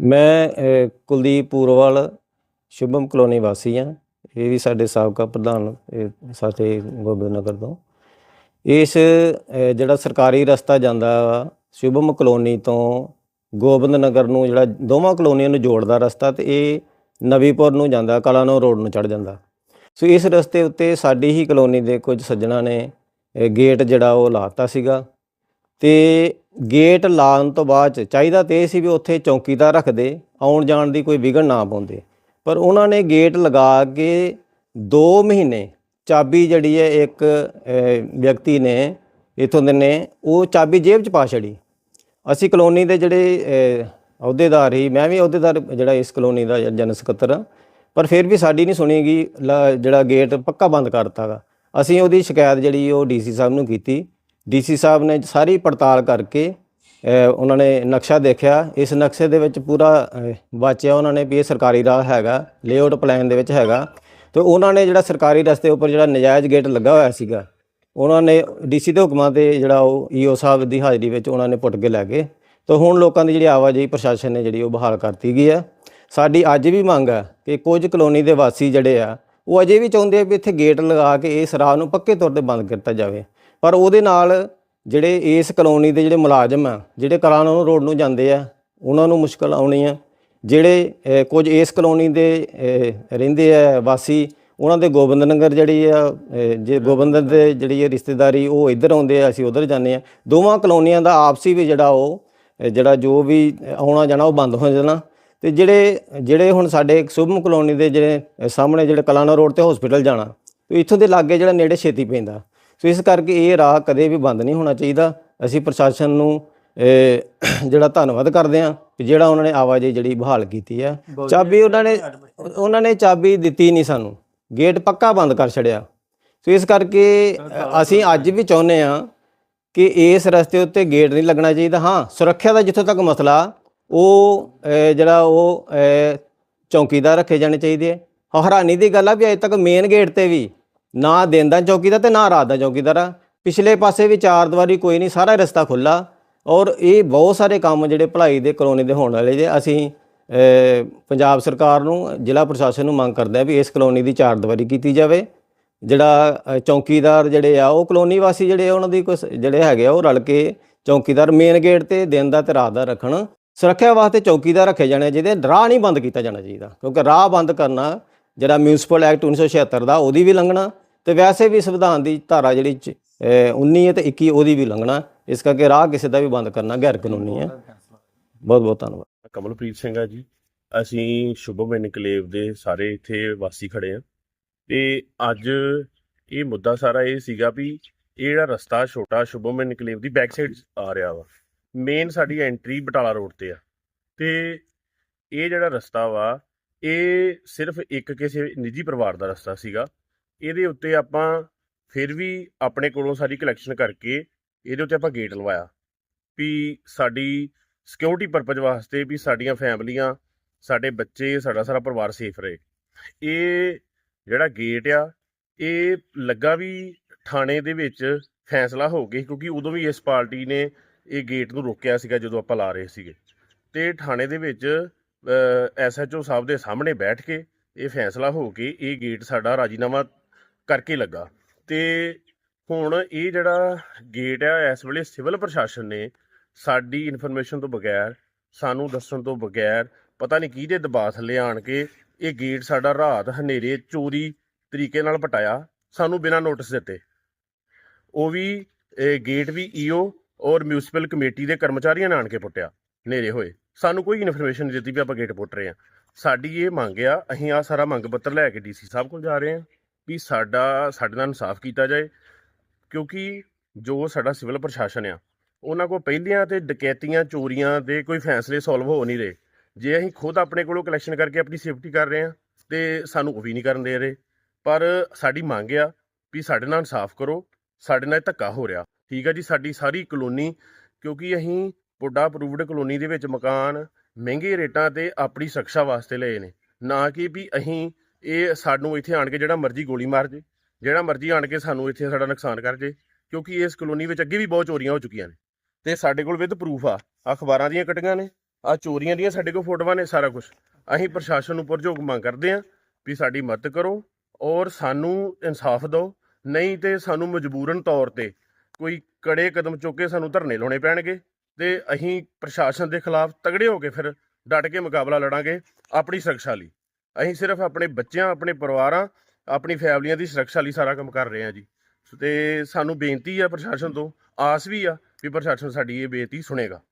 ਮੈਂ ਕੁਲਦੀਪ ਪੂਰਵਾਲ, ਸ਼ੁਭਮ ਕਲੋਨੀ ਵਾਸੀ ਹਾਂ। ਇਹ ਵੀ ਸਾਡੇ ਸਾਬਕਾ ਪ੍ਰਧਾਨ ਸਾਥੇ ਗੋਬਿੰਦ ਨਗਰ ਤੋਂ। ਇਸ ਜਿਹੜਾ ਸਰਕਾਰੀ ਰਸਤਾ ਜਾਂਦਾ ਵਾ, ਸ਼ੁਭਮ ਕਲੋਨੀ ਤੋਂ ਗੋਬਿੰਦ ਨਗਰ ਨੂੰ ਜਿਹੜਾ ਦੋਵਾਂ ਕਲੋਨੀਆਂ ਨੂੰ ਜੋੜਦਾ ਰਸਤਾ ਤੇ ਇਹ ਨਵੀਪੁਰ ਨੂੰ ਜਾਂਦਾ, ਕਲਾਨੌਰ ਰੋਡ ਨੂੰ ਚੜ ਜਾਂਦਾ। ਸੋ ਇਸ ਰਸਤੇ ਉੱਤੇ ਸਾਡੀ ਹੀ ਕਲੋਨੀ ਦੇ ਕੁਝ ਸੱਜਣਾ ਨੇ ਗੇਟ ਜਿਹੜਾ ਉਹ ਲਾਤਾ ਸੀਗਾ। ਤੇ ਗੇਟ ਲਾਉਣ ਤੋਂ ਬਾਅਦ ਚ ਚਾਹੀਦਾ ਤੇ ਇਹ ਸੀ ਵੀ ਉੱਥੇ ਚੌਕੀਦਾਰ ਰੱਖਦੇ, ਆਉਣ ਜਾਣ ਦੀ ਕੋਈ ਵਿਘਨ ਨਾ ਪਾਉਂਦੇ। ਪਰ ਉਹਨਾਂ ਨੇ ਗੇਟ ਲਗਾ ਕੇ 2 ਮਹੀਨੇ ਚਾਬੀ ਜਿਹੜੀ ਹੈ ਇੱਕ ਵਿਅਕਤੀ ਨੇ ਇਥੋਂ ਦੇ ਨੇ, ਉਹ ਚਾਬੀ ਜੇਬ 'ਚ ਪਾ ਛੜੀ ਅਸੀਂ ਕਲੋਨੀ ਦੇ ਜਿਹੜੇ ਅਹੁਦੇਦਾਰ ਹੀ ਮੈਂ ਵੀ ਅਹੁਦੇਦਾਰ ਜਿਹੜਾ ਇਸ ਕਲੋਨੀ ਦਾ ਜਨ ਸਕੱਤਰ ਹਾਂ, ਪਰ ਫਿਰ ਵੀ ਸਾਡੀ ਨਹੀਂ ਸੁਣੀਗੀ ਲ- ਜਿਹੜਾ ਗੇਟ ਪੱਕਾ ਬੰਦ ਕਰਤਾਗਾ ਅਸੀਂ ਉਹਦੀ ਸ਼ਿਕਾਇਤ ਜਿਹੜੀ ਉਹ ਡੀਸੀ ਸਾਹਿਬ ਨੂੰ ਕੀਤੀ। ਡੀਸੀ ਸਾਹਿਬ ਨੇ ਸਾਰੀ ਪੜਤਾਲ ਕਰਕੇ ਉਹਨਾਂ ਨੇ ਨਕਸ਼ਾ ਦੇਖਿਆ। ਇਸ ਨਕਸ਼ੇ ਦੇ ਵਿੱਚ ਪੂਰਾ ਅ, ਵਾਚਿਆ ਉਹਨਾਂ ਨੇ ਵੀ ਇਹ ਸਰਕਾਰੀ ਰਾਹ ਹੈਗਾ ਲੇਆਊਟ ਪਲਾਨ ਦੇ ਵਿੱਚ ਹੈਗਾ। ਤੇ ਉਹਨਾਂ ਨੇ ਜਿਹੜਾ ਸਰਕਾਰੀ ਰਸਤੇ ਉੱਪਰ ਜਿਹੜਾ ਨਜਾਇਜ਼ ਗੇਟ ਲੱਗਾ ਹੋਇਆ ਸੀਗਾ ਉਹਨਾਂ ਨੇ ਡੀਸੀ ਦੇ ਹੁਕਮਾਂ ਤੇ ਜਿਹੜਾ ਉਹ ਈਓ ਸਾਹਿਬ ਦੀ ਹਾਜ਼ਰੀ ਵਿੱਚ ਉਹਨਾਂ ਨੇ ਪੁੱਟ ਕੇ ਲੈ ਗਏ। ਤੇ ਹੁਣ ਲੋਕਾਂ ਦੀ ਜਿਹੜੀ ਆਵਾਜਾਈ ਪ੍ਰਸ਼ਾਸਨ ਨੇ ਜਿਹੜੀ ਉਹ ਬਹਾਲ ਕਰਤੀ ਗਈ ਹੈ। ਸਾਡੀ ਅੱਜ ਵੀ ਮੰਗ ਹੈ ਕਿ ਕੁਝ ਕਲੋਨੀ ਦੇ ਵਾਸੀ ਜਿਹੜੇ ਆ ਉਹ ਅਜੇ ਵੀ ਚਾਹੁੰਦੇ ਆ ਵੀ ਇੱਥੇ ਗੇਟ ਲਗਾ ਕੇ ਇਸ ਰਾਹ ਨੂੰ ਪੱਕੇ ਤੌਰ ਤੇ ਬੰਦ ਕੀਤਾ ਜਾਵੇ। ਪਰ ਉਹਦੇ ਨਾਲ ਜਿਹੜੇ ਇਸ ਕਲੋਨੀ ਦੇ ਜਿਹੜੇ ਮੁਲਾਜ਼ਮ ਆ, ਜਿਹੜੇ ਕਲਾਨੌਰ ਰੋਡ ਨੂੰ ਜਾਂਦੇ ਆ, ਉਹਨਾਂ ਨੂੰ ਮੁਸ਼ਕਲ ਆਉਣੀ ਆ। ਜਿਹੜੇ ਕੁਝ ਇਸ ਕਲੋਨੀ ਦੇ ਰਹਿੰਦੇ ਆ ਵਾਸੀ, ਉਹਨਾਂ ਦੇ ਗੋਬਿੰਦ ਨਗਰ ਜਿਹੜੀ ਆ ਜੇ ਗੋਬਿੰਦ ਦੇ ਜਿਹੜੀ ਇਹ ਰਿਸ਼ਤੇਦਾਰੀ, ਉਹ ਇੱਧਰ ਆਉਂਦੇ ਆ, ਅਸੀਂ ਉੱਧਰ ਜਾਂਦੇ ਆ। ਦੋਵਾਂ ਕਲੋਨੀਆਂ ਦਾ ਆਪਸੀ ਵੀ ਜਿਹੜਾ ਉਹ ਜਿਹੜਾ ਜੋ ਵੀ ਆਉਣਾ ਜਾਣਾ, ਉਹ ਬੰਦ ਹੋ ਜਾਣਾ। ਤੇ ਜਿਹੜੇ ਜਿਹੜੇ ਹੁਣ ਸਾਡੇ ਸੁਭਮ ਕਲੋਨੀ ਦੇ ਜਿਹੜੇ ਸਾਹਮਣੇ ਜਿਹੜੇ ਕਲਾਨਾ ਰੋਡ ਤੇ ਹਸਪੀਟਲ ਜਾਣਾ, ਤੇ ਇੱਥੋਂ ਦੇ ਲਾਗੇ ਜਿਹੜਾ ਨੇੜੇ ਛੇਤੀ ਪੈਂਦਾ। ਸੋ ਇਸ ਕਰਕੇ ਇਹ ਰਾਹ ਕਦੇ ਵੀ ਬੰਦ ਨਹੀਂ ਹੋਣਾ ਚਾਹੀਦਾ। ਅਸੀਂ ਪ੍ਰਸ਼ਾਸਨ ਨੂੰ ਜਿਹੜਾ ਧੰਨਵਾਦ ਕਰਦੇ ਹਾਂ ਕਿ ਜਿਹੜਾ ਉਹਨਾਂ ਨੇ ਆਵਾਜਾਈ ਜਿਹੜੀ ਬਹਾਲ ਕੀਤੀ ਹੈ। ਚਾਬੀ ਉਹਨਾਂ ਨੇ ਉਹਨਾਂ ਨੇ ਚਾਬੀ ਦਿੱਤੀ ਨਹੀਂ ਸਾਨੂੰ। ਗੇਟ ਪੱਕਾ ਬੰਦ ਕਰ ਛੜਿਆ ਸੋ ਇਸ ਕਰਕੇ ਅਸੀਂ ਅੱਜ ਵੀ ਚਾਹੁੰਦੇ ਹਾਂ ਕਿ ਇਸ ਰਸਤੇ ਉੱਤੇ ਗੇਟ ਨਹੀਂ ਲੱਗਣਾ ਚਾਹੀਦਾ। ਹਾਂ ਸੁਰੱਖਿਆ ਦਾ ਜਿੱਥੋਂ ਤੱਕ ਮਸਲਾ ਉਹ ਜਿਹੜਾ ਉਹ ਚੌਕੀਦਾਰ ਰੱਖੇ ਜਾਣੇ ਚਾਹੀਦੇ ਆ ਹੈਰਾਨੀ ਦੀ ਗੱਲ ਆ ਵੀ ਅਜੇ ਤੱਕ ਮੇਨ ਗੇਟ ਤੇ ਵੀ ਨਾ ਦਿਨ ਦਾ ਚੌਕੀਦਾਰ ਤੇ ਨਾ ਰਾਤ ਦਾ ਚੌਕੀਦਾਰ ਆ। ਪਿਛਲੇ ਪਾਸੇ ਵੀ ਚਾਰ ਦੀਵਾਰੀ ਕੋਈ ਨਹੀਂ ਸਾਰਾ ਰਸਤਾ ਖੁੱਲਾ ਔਰ ਇਹ ਬਹੁਤ ਸਾਰੇ ਕੰਮ ਜਿਹੜੇ ਭਲਾਈ ਦੇ ਕਲੋਨੀ ਦੇ ਹੋਣ ਵਾਲੇ ਜੇ। ਅਸੀਂ ਅ, ਪੰਜਾਬ ਸਰਕਾਰ ਨੂੰ ਜ਼ਿਲ੍ਹਾ ਪ੍ਰਸ਼ਾਸਨ ਨੂੰ ਮੰਗ ਕਰਦੇ ਆ ਵੀ ਇਸ ਕਲੋਨੀ ਦੀ ਚਾਰ ਦੀਵਾਰੀ ਕੀਤੀ ਜਾਵੇ। ਜਿਹੜਾ ਅ, ਚੌਕੀਦਾਰ ਜਿਹੜੇ ਆ ਉਹ ਕਲੋਨੀ ਵਾਸੀ ਜਿਹੜੇ ਆ, ਉਹਨਾਂ ਦੀ ਕੁਛ ਜਿਹੜੇ ਹੈਗੇ ਆ ਉਹ ਰਲ ਕੇ ਚੌਕੀਦਾਰ ਮੇਨ ਗੇਟ ਤੇ ਦਿਨ ਦਾ ਤੇ ਰਾਤ ਦਾ ਰੱਖਣ। ਸੁਰੱਖਿਆ ਵਾਸਤੇ ਚੌਕੀਦਾਰ ਰੱਖੇ ਜਾਣੇ ਜਿਹਦੇ ਰਾਹ ਨਹੀਂ ਬੰਦ ਕੀਤਾ ਜਾਣਾ ਚਾਹੀਦਾ। ਕਿਉਂਕਿ ਰਾਹ ਬੰਦ ਕਰਨਾ ਜਿਹੜਾ ਮਿਊਨਿਸਪਲ ਐਕਟ 1976 ਦਾ ਉਹਦੀ ਵੀ ਲੰਘਣਾ ਤੇ ਵੈਸੇ ਵੀ ਸੰਵਿਧਾਨ ਦੀ ਧਾਰਾ ਜਿਹੜੀ ਚ- ਅ, 19 ਹੈ ਤੇ 21 ਉਹਦੀ ਵੀ ਲੰਘਣਾ। ਇਸ ਕਰਕੇ ਰਾਹ ਕਿਸੇ ਦਾ ਵੀ ਬੰਦ ਕਰਨਾ ਗੈਰ ਕਾਨੂੰਨੀ ਹੈ। ਬਹੁਤ ਬਹੁਤ ਧੰਨਵਾਦ। ਕਮਲਪ੍ਰੀਤ ਸਿੰਘ ਆ ਜੀ। ਅਸੀਂ ਸ਼ੁਭਮ ਇਨਕਲੇਵ ਦੇ ਸਾਰੇ ਇੱਥੇ ਵਾਸੀ ਖੜੇ ਆ। ਤੇ ਅੱਜ ਇਹ ਮੁੱਦਾ ਸਾਰਾ ਇਹ ਸੀਗਾ ਵੀ ਇਹ ਜਿਹੜਾ ਰਸਤਾ ਛੋਟਾ ਸ਼ੁਭਮ ਇਨਕਲੇਵ ਦੀ ਬੈਕ ਸਾਈਡ ਆ ਰਿਹਾ ਵਾ। ਮੇਨ ਸਾਡੀ ਐਂਟਰੀ ਬਟਾਲਾ ਰੋਡ ਤੇ ਆ। ਤੇ ਇਹ ਜਿਹੜਾ ਰਸਤਾ ਵਾ ਇਹ ਸਿਰਫ ਇੱਕ ਕਿਸੇ ਨਿੱਜੀ ਪਰਿਵਾਰ ਦਾ ਰਸਤਾ ਸੀਗਾ। ਇਹਦੇ ਉੱਤੇ ਆਪਾਂ ਫਿਰ ਵੀ ਆਪਣੇ ਕੋਲੋਂ ਸਾਰੀ ਕਲੈਕਸ਼ਨ ਕਰਕੇ ਇਹਦੇ ਉੱਤੇ ਆਪਾਂ ਗੇਟ ਲਵਾਇਆ ਵੀ ਸਾਡੀ ਸਿਕਿਉਰਿਟੀ ਪਰਪਸ ਵਾਸਤੇ ਵੀ ਸਾਡੀਆਂ ਫੈਮਲੀਆਂ, ਸਾਡੇ ਬੱਚੇ, ਸਾਡਾ ਸਾਰਾ ਪਰਿਵਾਰ ਸੇਫ ਰਹੇ। ਇਹ ਜਿਹੜਾ ਗੇਟ ਆ, ਇਹ ਲੱਗਾ ਵੀ ਥਾਣੇ ਦੇ ਵਿੱਚ ਫੈਸਲਾ ਹੋ ਗਿਆ ਕਿਉਂਕਿ ਉਦੋਂ ਵੀ ਇਸ ਪਾਰਟੀ ਨੇ ਇਹ ਗੇਟ ਨੂੰ ਰੋਕਿਆ ਸੀਗਾ ਜਦੋਂ ਆਪਾਂ ਲਾ ਰਹੇ ਸੀਗੇ। ਤੇ ਥਾਣੇ ਦੇ ਵਿੱਚ ਐਸਐਚਓ ਸਾਹਿਬ ਦੇ ਸਾਹਮਣੇ ਬੈਠ ਕੇ ਇਹ ਫੈਸਲਾ ਹੋ ਕੇ ਇਹ ਗੇਟ ਸਾਡਾ ਰਾਜੀਨਾਮਾ ਕਰਕੇ ਲੱਗਾ। ਤੇ ਹੁਣ ਇਹ ਜਿਹੜਾ ਗੇਟ ਆ, ਇਸ ਵੇਲੇ ਸਿਵਲ ਪ੍ਰਸ਼ਾਸਨ ਨੇ ਸਾਡੀ ਇਨਫੋਰਮੇਸ਼ਨ ਤੋਂ ਬਗੈਰ, ਸਾਨੂੰ ਦੱਸਣ ਤੋਂ ਬਗੈਰ, ਪਤਾ ਨਹੀਂ ਕਿਹਦੇ ਦਬਾਅ ਥੱਲੇ ਆਣ ਕੇ ਇਹ ਗੇਟ ਸਾਡਾ ਰਾਤ ਹਨੇਰੇ ਚੋਰੀ ਤਰੀਕੇ ਨਾਲ ਪਟਾਇਆ, ਸਾਨੂੰ ਬਿਨਾਂ ਨੋਟਿਸ ਦਿੱਤੇ। ਉਹ ਵੀ ਗੇਟ ਵੀ ਈਓ ਔਰ ਮਿਊਨਿਸਪਲ ਕਮੇਟੀ ਦੇ ਕਰਮਚਾਰੀਆਂ ਨੇ ਆਣ ਕੇ ਪੁੱਟਿਆ, ਹਨੇਰੇ ਹੋਏ। ਸਾਨੂੰ ਕੋਈ ਇਨਫੋਰਮੇਸ਼ਨ ਨਹੀਂ ਦਿੱਤੀ ਵੀ ਆਪਾਂ ਗੇਟ ਪੁੱਟ ਰਹੇ ਹਾਂ। ਸਾਡੀ ਇਹ ਮੰਗ ਆ, ਅਸੀਂ ਆ ਸਾਰਾ ਮੰਗ ਪੱਤਰ ਲੈ ਕੇ ਡੀਸੀ ਸਾਹਿਬ ਕੋਲ ਜਾ ਰਹੇ ਹਾਂ ਵੀ ਸਾਡਾ, ਸਾਡੇ ਨਾਲ ਇਨਸਾਫ ਕੀਤਾ ਜਾਏ, ਕਿਉਂਕਿ ਜੋ ਸਾਡਾ ਸਿਵਲ ਪ੍ਰਸ਼ਾਸਨ ਆ, ਉਹਨਾਂ ਕੋਲ ਪਹਿਲੀਆਂ ਤੇ ਡਕੈਤੀਆਂ, ਚੋਰੀਆਂ ਦੇ ਕੋਈ ਫੈਸਲੇ ਸੋਲਵ ਹੋ ਨਹੀਂ ਰਹੇ। ਜੇ ਅਸੀਂ ਖੁਦ ਆਪਣੇ ਕੋਲੋਂ ਕਲੈਕਸ਼ਨ ਕਰਕੇ ਆਪਣੀ ਸੇਫਟੀ ਕਰ ਰਹੇ ਹਾਂ, ਤੇ ਸਾਨੂੰ ਉਹ ਵੀ ਨਹੀਂ ਕਰਨ ਦੇ ਰਹੇ। ਪਰ ਸਾਡੀ ਮੰਗ ਆ ਵੀ ਸਾਡੇ ਨਾਲ ਇਨਸਾਫ ਕਰੋ, ਸਾਡੇ ਨਾਲ ਧੱਕਾ ਹੋ ਰਿਹਾ। ਠੀਕ ਆ ਜੀ, ਸਾਡੀ ਸਾਰੀ ਕਲੋਨੀ, ਕਿਉਂਕਿ ਅਸੀਂ ਪੁੱਡਾ ਅਪਰੂਵਡ ਕਲੋਨੀ ਦੇ ਵਿੱਚ ਮਕਾਨ, ਮਹਿੰਗੇ ਰੇਟਾਂ ਤੇ ਆਪਣੀ ਸੁਰੱਖਿਆ ਵਾਸਤੇ ਲਏ ਨੇ। ਨਾ ਕਿ ਵੀ ਅਸੀਂ ਇਹ ਸਾਨੂੰ ਇੱਥੇ ਆਣ ਕੇ ਜਿਹੜਾ ਮਰਜ਼ੀ ਗੋਲੀ ਮਾਰ ਜੇ, ਜਿਹੜਾ ਮਰਜ਼ੀ ਆਣ ਕੇ ਸਾਨੂੰ ਇੱਥੇ ਸਾਡਾ ਨੁਕਸਾਨ ਕਰ ਜੇ, ਕਿਉਂਕਿ ਇਸ ਕਲੋਨੀ ਵਿੱਚ ਅੱਗੇ ਵੀ ਬਹੁਤ ਚੋਰੀਆਂ ਹੋ ਚੁੱਕੀਆਂ ਨੇ। ਤੇ ਸਾਡੇ ਕੋਲ ਵਿਦ ਪ੍ਰੂਫ ਆ ਅਖਬਾਰਾਂ ਦੀਆਂ ਕਟੀਆਂ ਨੇ ਆ ਚੋਰੀਆਂ ਦੀਆਂ ਸਾਡੇ ਕੋਲ ਫੋਟੋਆਂ ਨੇ ਸਾਰਾ ਕੁਝ ਅਸੀਂ ਪ੍ਰਸ਼ਾਸਨ ਨੂੰ ਪੁਰਜੋਗ ਮੰਗ ਕਰਦੇ ਹਾਂ ਵੀ ਸਾਡੀ ਮਦਦ ਕਰੋ ਔਰ ਸਾਨੂੰ ਇਨਸਾਫ ਦਿਓ, ਨਹੀਂ ਤੇ ਸਾਨੂੰ ਮਜਬੂਰਨ ਤੌਰ ਤੇ ਕੋਈ ਕੜੇ ਕਦਮ ਚੁੱਕ ਕੇ ਸਾਨੂੰ ਧਰਨੇ ਲਾਉਣੇ ਪੈਣਗੇ। ਤੇ ਅਸੀਂ ਪ੍ਰਸ਼ਾਸਨ ਦੇ ਖਿਲਾਫ ਤਗੜੇ ਹੋ ਕੇ ਫਿਰ ਡਟ ਕੇ ਮੁਕਾਬਲਾ ਲੜਾਂਗੇ ਆਪਣੀ ਸੁਰੱਖਿਆ ਲਈ। ਅਸੀਂ ਸਿਰਫ ਆਪਣੇ ਬੱਚਿਆਂ, ਆਪਣੇ ਪਰਿਵਾਰਾਂ, ਆਪਣੀ ਫੈਮਲੀਆਂ ਦੀ ਸੁਰੱਖਿਆ ਲਈ ਸਾਰਾ ਕੰਮ ਕਰ ਰਹੇ ਹਾਂ ਜੀ। ਤੇ ਸਾਨੂੰ ਬੇਨਤੀ ਆ ਪ੍ਰਸ਼ਾਸਨ ਤੋਂ, ਆਸ ਵੀ ਆ ਵੀ ਪ੍ਰਸ਼ਾਸਨ ਸਾਡੀ ਇਹ ਬੇਨਤੀ ਸੁਣੇਗਾ।